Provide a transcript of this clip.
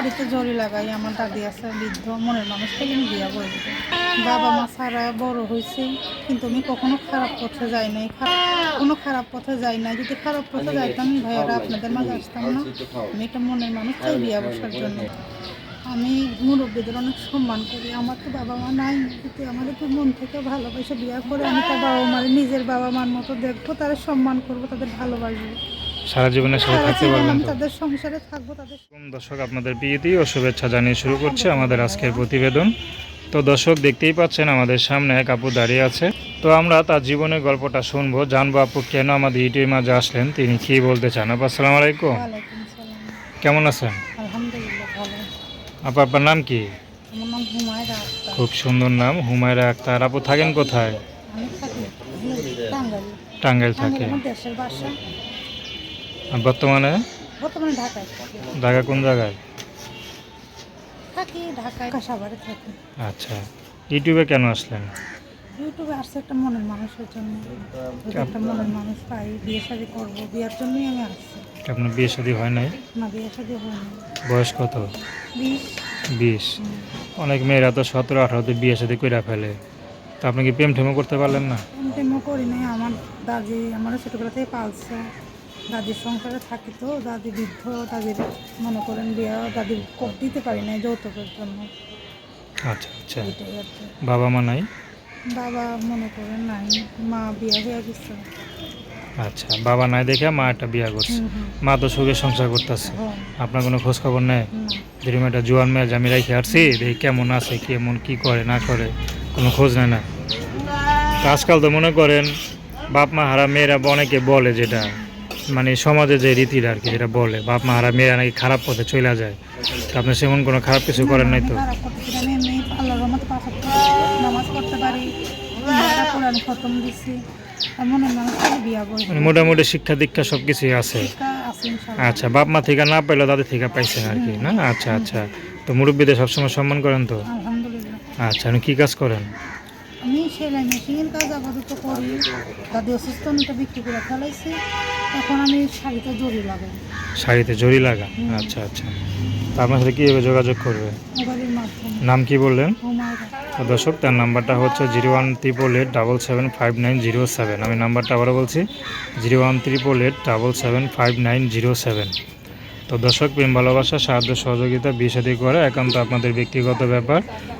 শাড়িতে জড়ি লাগাই, আমার দাদি আছে বৃদ্ধ, মনের মানুষ থেকে আমি বিয়া দিতে বাবা মা ছাড়া বড় হয়েছে, কিন্তু আমি কখনো খারাপ পথে যাই নাই কোনো খারাপ পথে যাই নাই। যদি খারাপ পথে যাইতাম ভাইয়ারা আপনাদের মাঝে আসতাম না। আমি একটা মনের মানুষ চাই বিয়া বসার জন্য। আমি মুরব্বীদের অনেক সম্মান করি, আমার তো বাবা মা নাই। যদি আমার একটু মন থেকে ভালোবাসে বিয়া করে, আমি তার বাবা মার, নিজের বাবা মার মতো দেখব, তারা সম্মান করব, তাদের ভালোবাসবো। সারা জীবনের সাথে থাকতে পারবেন তাদের সংসারে থাকব তাদের দর্শক আপনাদের প্রীতি ও শুভেচ্ছা জানিয়ে শুরু করছে আমাদের আজকের প্রতিবেদন। তো দর্শক দেখতেই পাচ্ছেন আমাদের সামনে এক আপু দাঁড়িয়ে আছে। তো আমরা তার জীবনের গল্পটা শুনব জানব আপু কেন আমাদের ইউটিউবের মাঝে আসলেন তিনি কি বলতে চান? আপু আসসালামু আলাইকুম। কেমন আছেন? আলহামদুলিল্লাহ ভালো। আপু আপনার নাম কি? আমার নাম হুমায়রা আক্তার। খুব সুন্দর নাম হুমায়রা আক্তার। আপু থাকেন কোথায়? আমি থাকি টাঙ্গাইল টাঙ্গাইল থাকে। আর বর্তমানে? বর্তমানে ঢাকায় ঢাকা কোন জায়গায়? থাকি ঢাকায় কাঁসাবাড়ি থাকি। আচ্ছা। ইউটিউবে কেন আসলেন? ইউটিউবে আসছে একটা মনের মানুষের জন্য। একটা মনের মানুষ পাই বিয়ে শাদি করব বিয়ের জন্যই আমি আসছি। আপনার বিয়ে শাদী হয় নাই? না বিয়ে শাদি হয়নি বয়স কত? বিশ। বিশ। অনেক মেয়েরা তো সতেরো আঠারোতে বিয়ে শাদী করে ফেলে। তা আপনি কি প্রেম ঠেমো করতে পারলেন না? টেমো করি নাই। আমার দাদি আমার ছোটোবেলা থেকে পালছে। দাদির সংসারে থাকি তো দাদি বৃদ্ধ দাদির মনে করেন বিয়ে দাদির দিতে পারি নাই যৌতুকের জন্য। আচ্ছা আচ্ছা। বাবা মা নাই? বাবা মনে করেন নাই মা বিয়ে হয়ে গেছে। আচ্ছা বাবা নাই দেখে মা একটা বিয়ে করছে। মা তো সুখে সংসার করতেছে। হ্যাঁ, আপনার কোনো খোঁজ খবর নেই যেরকম একটা জোয়ান মেয়ে আমি রেখে আসছি দেখি কেমন আছে কেমন কি করে না করে কোনো খোঁজ নেয় না। আজকাল তো মনে করেন বাপ মা হারা মেয়েরা অনেকে বলে যেটা মানে সমাজে যে রীতিটা আর কি যেটা বলে বাপ মা হারা মেয়েরা নাকি খারাপ পথে চলে যায়। তো আপনি সেমন কোনো খারাপ কিছু করেন নাই তো? মানে মোটামুটি শিক্ষা দীক্ষা সব কিছুই আছে। আচ্ছা বাপ মা থেকে না পাইলেও দাদি থেকে পাইছেন আর কি না? আচ্ছা আচ্ছা। তো মুরব্বীদের সবসময় সম্মান করেন তো? আচ্ছা আপনি কী কাজ করেন? আমি সেলাই মেশিনের কাজ আপাতত করি। দাদি অসুস্থ আমি তো বিক্রি করে ফেলাইছি। এখন আমি শাড়িতে জড়ি লাগাই। শাড়িতে জড়ি লাগা? আচ্ছা আচ্ছা। তো আপনার সাথে কীভাবে যোগাযোগ করবে? মোবাইলের মাধ্যমে। নাম কি বললেন? দর্শক তার নাম্বারটা হচ্ছে zero one triple eight double seven five nine zero seven. আমি নাম্বারটা আবারও বলছি zero one triple eight double seven five nine zero seven. তো দর্শক প্রেম ভালোবাসা সাহায্য সহযোগিতা বিয়ে শাদী করে একান্ত আপনাদের ব্যক্তিগত ব্যাপার।